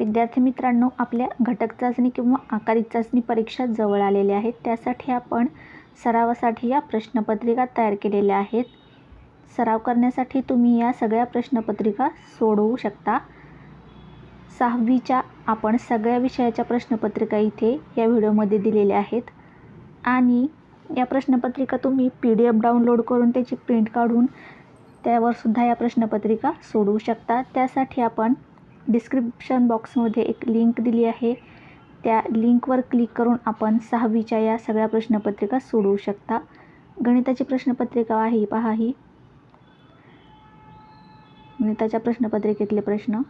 विद्यार्थी मित्रांनो आपल्या घटक चाचणी किंवा आकारित चाचणी परीक्षा जवळ आलेल्या आहेत. त्यासाठी आपण सरावासाठी या प्रश्नपत्रिका तयार केलेल्या आहेत. सराव करण्यासाठी तुम्ही या सगळ्या प्रश्नपत्रिका सोडवू शकता. सहावीच्या आपण सगळ्या विषयाच्या प्रश्नपत्रिका इथे या व्हिडिओमध्ये दिलेल्या आहेत. आणि या प्रश्नपत्रिका तुम्ही पी डी एफ डाउनलोड करून त्याची प्रिंट काढून त्यावरसुद्धा या प्रश्नपत्रिका सोडवू शकता. त्यासाठी आपण डिस्क्रिप्शन बॉक्समध्ये एक लिंक दिली आहे. त्या लिंकवर क्लिक करून आपण सहावीच्या या सगळ्या प्रश्नपत्रिका सोडवू शकता. गणिताची प्रश्नपत्रिका आहे पहा ही. गणिताच्या प्रश्नपत्रिकेतले प्रश्न.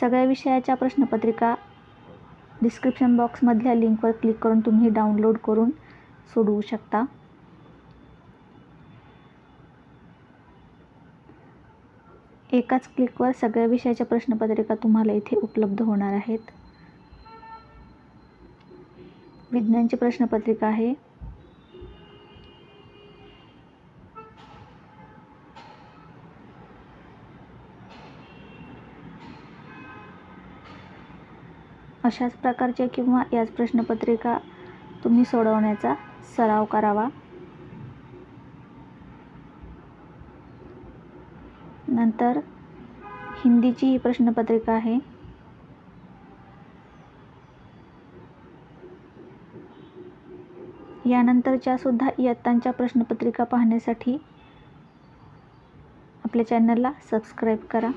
सगळ्या विषयाच्या प्रश्नपत्रिका डिस्क्रिप्शन बॉक्समधल्या लिंकवर क्लिक करून तुम्ही डाउनलोड करून सोडवू शकता. एकाच क्लिकवर सगळ्या विषयाच्या प्रश्नपत्रिका तुम्हाला इथे उपलब्ध होणार आहेत. विज्ञानची प्रश्नपत्रिका आहे. अशाच प्रकारच्या किंवा याच प्रश्नपत्रिका तुम्ही सोडवण्याचा सराव करावा. नंतर हिंदीची ही प्रश्नपत्रिका आहे. यानंतरच्या सुद्धा इयत्तांच्या प्रश्नपत्रिका पाहण्यासाठी आपल्या चॅनलला सबस्क्राईब करा.